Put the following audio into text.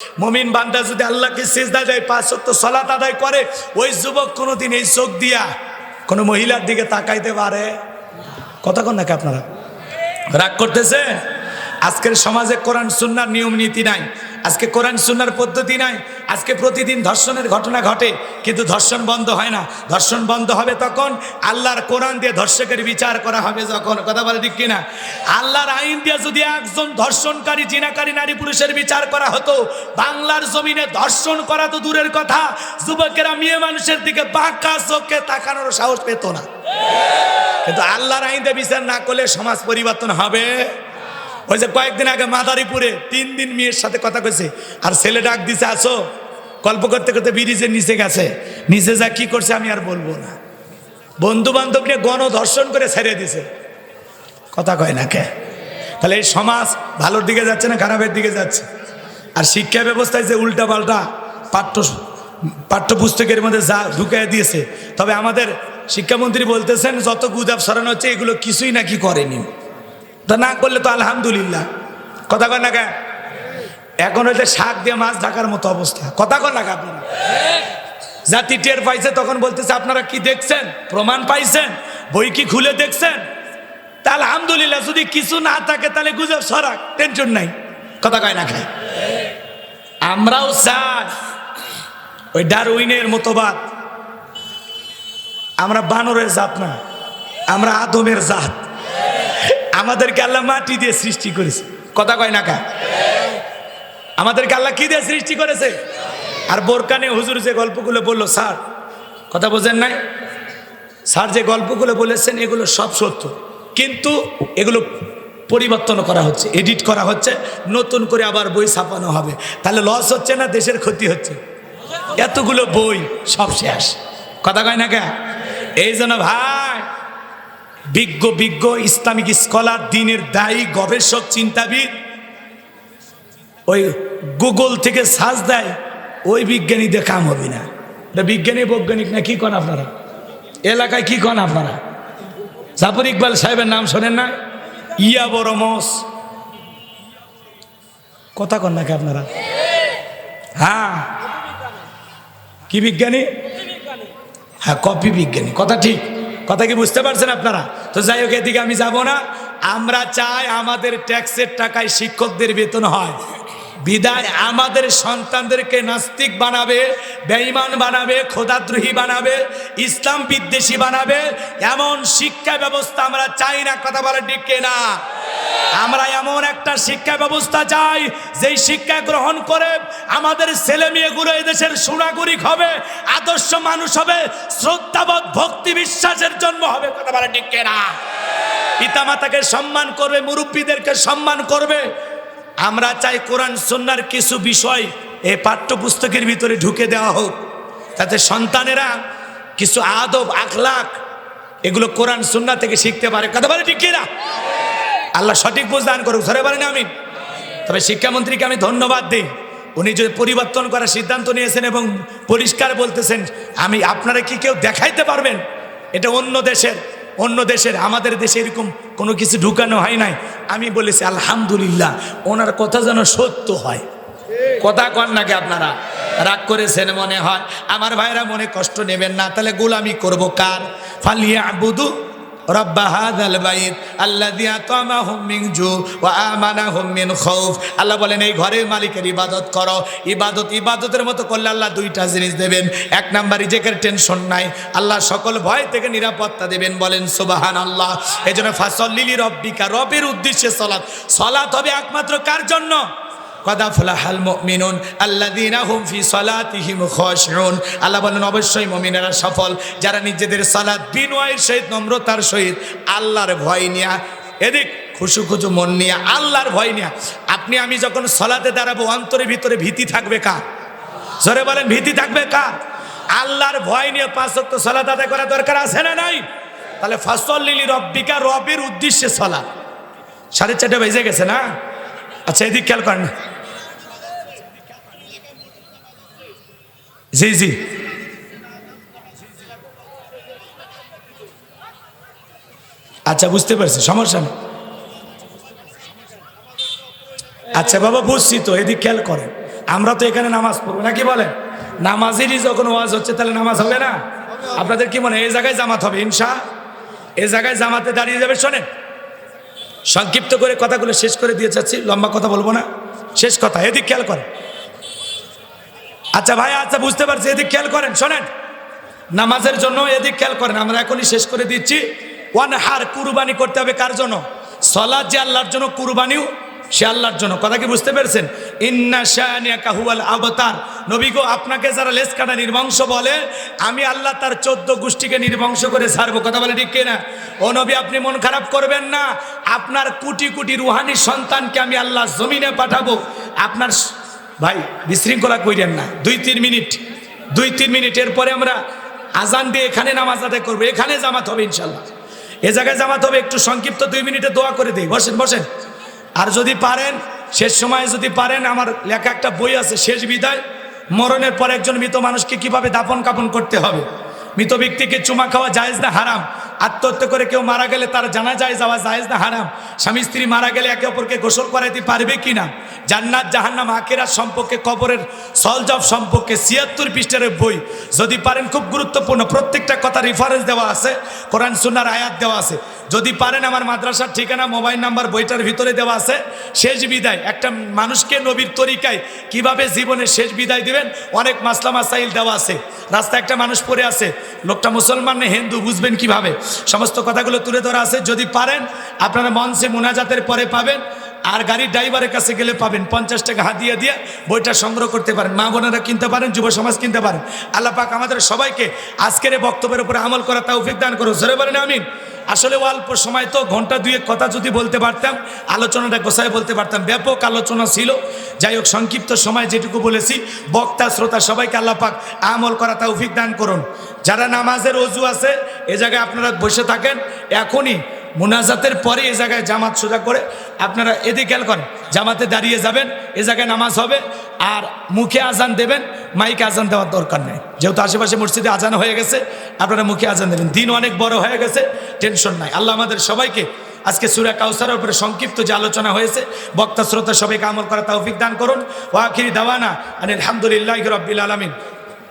মমিন বান্দা যদি আল্লাহকে সেজদা দেয়, পাঁচ সত্য সলাত আদায় করে, ওই যুবক কোনোদিন এই চোখ দিয়া কোনো মহিলার দিকে তাকাইতে পারে? কথা কন নাকি আপনারা? রাগ করতেছে আজকের সমাজে কোরআন, সুন্নার নিয়ম, নীতি নাই। আজকে কোরআন, সুন্নার পদ্ধতি নাই। আজকে প্রতিদিন ধর্ষণের ঘটনা ঘটে, কিন্তু ধর্ষণ বন্ধ হয় না। ধর্ষণ বন্ধ হবে তখন আল্লাহর কোরআন দিয়ে ধর্ষকের বিচার করা হবে যখন। কথা বলে ঠিক কিনা? আল্লাহর আইন দিয়ে যদি একজন ধর্ষণকারী, জিনাকারী, নারী পুরুষের বিচার করা হতো, বাংলার জমিনে ধর্ষণ করা তো দূরের কথা, যুবকেরা, মেয়ে মানুষের দিকে বাঁকা চোখে তাকানোর সাহস পেত না। কিন্তু আল্লাহর আইন দিয়ে বিচার না করলে সমাজ পরিবর্তন হবে। ওই যে কয়েকদিন আগে মাদারীপুরে তিন দিন মেয়ের সাথে কথা কইছে, আর ছেলে ডাক দিছে, আসো। গল্প করতে করতে ব্রিজের নিচে গেছে। নিচে যা কি করছে আমি আর বলব না। বন্ধু বান্ধব নিয়ে গণধর্ষণ করে ছেড়ে দিছে। কথা কয় না কে? তাহলে এই সমাজ ভালোর দিকে যাচ্ছে না খারাপের দিকে যাচ্ছে? আর শিক্ষা ব্যবস্থায় যে উল্টা পাল্টা পাঠ্য, পাঠ্যপুস্তকের মধ্যে যা ঢুকিয়ে দিয়েছে, তবে আমাদের শিক্ষামন্ত্রী বলতেছেন, যত গুদাব সরানো হচ্ছে, এগুলো কিছুই নাকি করেনি। তা না করলে তো আলহামদুলিল্লাহ। কথা কয় না কে এখন হইতে শাক দিয়ে মাছ ঢাকার মতো অবস্থা। কথা কয় না কে আপনারা? জাতি টের পাইছে, তখন বলতেছে, আপনারা কি দেখছেন? প্রমাণ পাইছেন? বই কি খুলে দেখছেন? তা আলহামদুলিল্লাহ, যদি কিছু না থাকে, তাহলে গুজব সরাক, টেনশন নাই। কথা কয় না খায় আমরাও চাই ওই ডারউইনের মতবাদ। আমরা বানরের জাত না, আমরা আদমের জাত। আমাদেরকে আল্লাহ মাটি দিয়ে সৃষ্টি করেছে। কথা কয় না কা? আমাদেরকে আল্লাহ কি দিয়ে সৃষ্টি করেছে? আর বোরকানে হুজুর যে গল্পগুলো বলল, স্যার, কথা বোঝেন নাই? স্যার যে গল্পগুলো বলেছেন, এগুলো সব সত্য। কিন্তু এগুলো পরিবর্তন করা হচ্ছে, এডিট করা হচ্ছে, নতুন করে আবার বই ছাপানো হবে। তাহলে লস হচ্ছে না, দেশের ক্ষতি হচ্ছে? এতগুলো বই সব শেষ। কথা কয় না কে? এই জন্য ভাই বিজ্ঞ বিজ্ঞ, ইসলামিক স্কলার, দিনের দায়ী, গবেষক, চিন্তাবিদ। ওই গুগল থেকে সার্চ দেয়, ওই বিজ্ঞানীদের কাম হবে না। বিজ্ঞানী, বৈজ্ঞানিক না, কি কন আপনারা? এলাকায় কি কন আপনারা? জাফর ইকবাল সাহেবের নাম শোনেন না? ইয়া বড় মস কথা কন নাকি আপনারা? হ্যাঁ। কি বিজ্ঞানী? হ্যাঁ কপি বিজ্ঞানী। কথা ঠিক। কথা কি বুঝতে পারছেন আপনারা? তো যাই হোক, এদিকে আমি যাব না। আমরা চাই আমাদের ট্যাক্সের টাকায় শিক্ষকদের বেতন হয়। বিদায় আমাদের সন্তানদেরকে নাস্তিক বানাবে, বেঈমান বানাবে, খোদাদ্রোহী বানাবে, ইসলাম বিদ্বেষী বানাবে। এমন শিক্ষা ব্যবস্থা আমরা চাই না, কথা বলে ঠিক না আমরা এমন একটা শিক্ষা ব্যবস্থা চাই, যেই শিক্ষা গ্রহণ করে আমাদের ছেলে মেয়েগুলো এদেশের সুনাগরিক হবে, আদর্শ মানুষ হবে, শ্রদ্ধাবোধ, ভক্তি বিশ্বাসের জন্ম হবে, কথা বলে ঠিক না পিতামাতাকে সম্মান করবে, মুরব্বীদেরকে সম্মান করবে আমরা চাই কোরআন সন্ন্যার কিছু বিষয় এই পাঠ্যপুস্তকের ভিতরে ঢুকে দেওয়া হোক। তাতে সন্তানেরা কিছু আদব, আখলাখ এগুলো কোরআন, সুন্না থেকে শিখতে পারে। কথা বলে ঠিক না আল্লাহ সঠিক বুঝদান করুক, ধরে পারেন আমি। তবে শিক্ষামন্ত্রীকে আমি ধন্যবাদ দিই। উনি যদি পরিবর্তন করার সিদ্ধান্ত নিয়েছেন এবং পরিষ্কার বলতেছেন, আমি, আপনারা কি কেউ দেখাইতে পারবেন? এটা অন্য দেশের অন্য দেশের, আমাদের দেশে এরকম কোনো কিছু ঢুকানো হয় নাই। আমি বলেছি, আলহামদুলিল্লাহ, ওনার কথা যেন সত্য হয়। কথা কন নাকি আপনারা? রাগ করেছেন মনে হয়। আমার ভাইরা মনে কষ্ট নেবেন না। তাহলে গোলামি করব কার? ফালিয়া বুধু রব্বা হাদাল বাইত আল্লাযী আতামাহুম মিন জু ওয়া আমানাহুম মিন খাউফ আল্লাহ বলেন, এই ঘরের মালিকের ইবাদত করো। ইবাদত ইবাদতের মতো করলে আল্লাহ দুইটা জিনিস দেবেন। এক নাম্বার, রিজেকের টেনশন নাই। আল্লাহ সকল ভয় থেকে নিরাপত্তা দেবেন বলেন, সুবহানাল্লাহ। এজন্য ফাসল্লিলি রব্বিকা, রবের উদ্দেশ্যে সালাত সালাত হবে একমাত্র কার জন্য? খাশিউন। আল্লাহ বলেন, অবশ্যই মুমিনেরা সফল। যারা নিজেদের সহিত, নম্রতার সহিত, আল্লাহর ভয় এদিক মন নিয়ে, আল্লাহর ভয় আপনি আমি যখন সলাতে দাঁড়াবো, অন্তরের ভিতরে ভীতি থাকবে কার জোরে বলেন, ভীতি থাকবে কার আল্লাহর ভয় নিয়ে পাঁচ ওয়াক্ত সলাত আদায় করা দরকার আছে না নাই? তাহলে ফসল ফাসল্লিলি রব্বিকা, রবের উদ্দেশ্যে সলা সাড়ে চারটে বেজে গেছে না? আচ্ছা এদিক খেয়াল করেন। জি জি আচ্ছা বুঝতে পারছি, সমস্যা নেই। আচ্ছা বাবা, বুঝছি তো, এদিক খেয়াল করেন। আমরা তো এখানে নামাজ পড়ব, নাকি বলেন? নামাজেরই যখন ওয়াজ হচ্ছে, তাহলে নামাজ হবে না? আপনাদের কি মনে হয় এই জায়গায় জামাত হবে, ইনশা? এই জায়গায় জামাতে দাঁড়িয়ে যাবে, শোনেন। সংক্ষিপ্ত করে কথাগুলো শেষ করে দিয়ে যাচ্ছি, লম্বা কথা বলব না। শেষ কথা, এদিক খেয়াল করেন। আচ্ছা ভাই আচ্ছা বুঝতে পারছি, এদিক খেয়াল করেন, শোনেন। নামাজের জন্য এদিক খেয়াল করেন, আমরা এখনই শেষ করে দিচ্ছি। ওয়ান হার কুরবানি করতে হবে কার জন্য? সলাদ যে আল্লাহর জন্য কুরবানিও, সে আল্লাহর জন্য। কথা কি বুঝতে পেরেছেন? ইন্না শাহানিয়া কাহুয়াল আবতার। নবী গো, আপনাকে যারা লেস কাটা নির্বংশ বলে, আমি আল্লাহ তার চোদ্দ গোষ্ঠীকে নির্বংশ করে ছাড়বো। কথা বলে ঠিক কিনা? ও নবী, আপনি মন খারাপ করবেন না। আপনার কোটি কোটি রুহানি সন্তানকে আমি আল্লাহ জমিনে পাঠাবো। আপনার ভাই, বিশৃঙ্খলা কইরেন না। দুই, তিন মিনিট। দুই, তিন মিনিট, এরপরে আমরা আজান দিয়ে এখানে নামাজ আদায় করব। এখানে জামাত হবে ইনশাল্লাহ। এ জায়গায় জামাত হবে, একটু সংক্ষিপ্ত দুই মিনিটে দোয়া করে দিই। বসেন বসেন। আর যদি পারেন, শেষ সময়ে যদি পারেন, আমার লেখা একটা বই আছে, শেষ বিদায়। মরণের পর একজন মৃত মানুষকে কীভাবে দাপন কাপন করতে হবে? মৃত ব্যক্তিকে চুমা খাওয়া জায়েজ না হারাম? আত্মহত্যা করে কেউ মারা গেলে তার জানা যায় যাওয়া জায়েজ না, হারাম। স্বামী, স্ত্রী মারা গেলে একে অপরকে গোসল করাইতে পারবে কি না জান্নাত, জাহান্নাম, আখেরাত সম্পর্কে, কবরের সলজব সম্পর্কে ছিয়াত্তর পৃষ্ঠের বই। যদি পারেন, খুব গুরুত্বপূর্ণ, প্রত্যেকটা কথা রেফারেন্স দেওয়া আছে, কোরআন, সুন্নার আয়াত দেওয়া আছে। যদি পারেন, আমার মাদ্রাসার ঠিকানা, মোবাইল নাম্বার, বইটার ভিতরে দেওয়া আছে। শেষ বিদায়, একটা মানুষকে নবীর তরিকায় কীভাবে জীবনে শেষ বিদায় দিবেন? অনেক মাসলা মাসাইল দেওয়া আছে। রাস্তায় একটা মানুষ পড়ে আছে, লোকটা মুসলমান না হিন্দু, বুঝবেন কীভাবে? সমস্ত কথাগুলো তুলে ধরা আছে। যদি পারেন, আপনারা মঞ্চে মোনাজাতের পরে পাবেন, আর গাড়ির ড্রাইভারের কাছে গেলে পাবেন। পঞ্চাশ টাকা হাতিয়ে দিয়ে দিয়ে বইটা সংগ্রহ করতে পারেন। মা বোনেরা কিনতে পারেন, যুব সমাজ কিনতে পারেন। আল্লাহ পাক আমাদের সবাইকে আজকের এই বক্তব্যের উপরে আমল করা তৌফিক দান করুন। সরে বলেন, আমিন। আসলে অল্প সময় তো, ঘণ্টা দুয়েক কথা যদি বলতে পারতাম, আলোচনাটা গোসায় বলতে পারতাম। ব্যাপক আলোচনা ছিল। যাই হোক, সংক্ষিপ্ত সময় যেটুকু বলেছি, বক্তা, শ্রোতা সবাইকে আল্লাহ পাক আমল করা তৌফিক দান করুন। যারা নামাজের অজু আছে, এ জায়গায় আপনারা বসে থাকেন। এখনই মোনাজাতের পরে এ জায়গায় জামাত সোজা করে আপনারা এদিকে খেয়াল করেন, জামাতে দাঁড়িয়ে যাবেন, এ জায়গায় নামাজ হবে, আর মুখে আজান দেবেন, মাইকে আজান দেওয়ার দরকার নেই। যেহেতু আশেপাশে মসজিদে আজান হয়ে গেছে, আপনারা মুখে আজান দেবেন। দিন অনেক বড় হয়ে গেছে, টেনশন নাই। আল্লাহ আমাদের সবাইকে আজকে সুরা কাউসারের উপরে সংক্ষিপ্ত যে আলোচনা হয়েছে, বক্তা শ্রোতা সবাইকে আমল করা তৌফিক দান করুন। ওয়াকিরি দাওয়ানা আলহামদুলিল্লাহ রব্বিল আলমিন।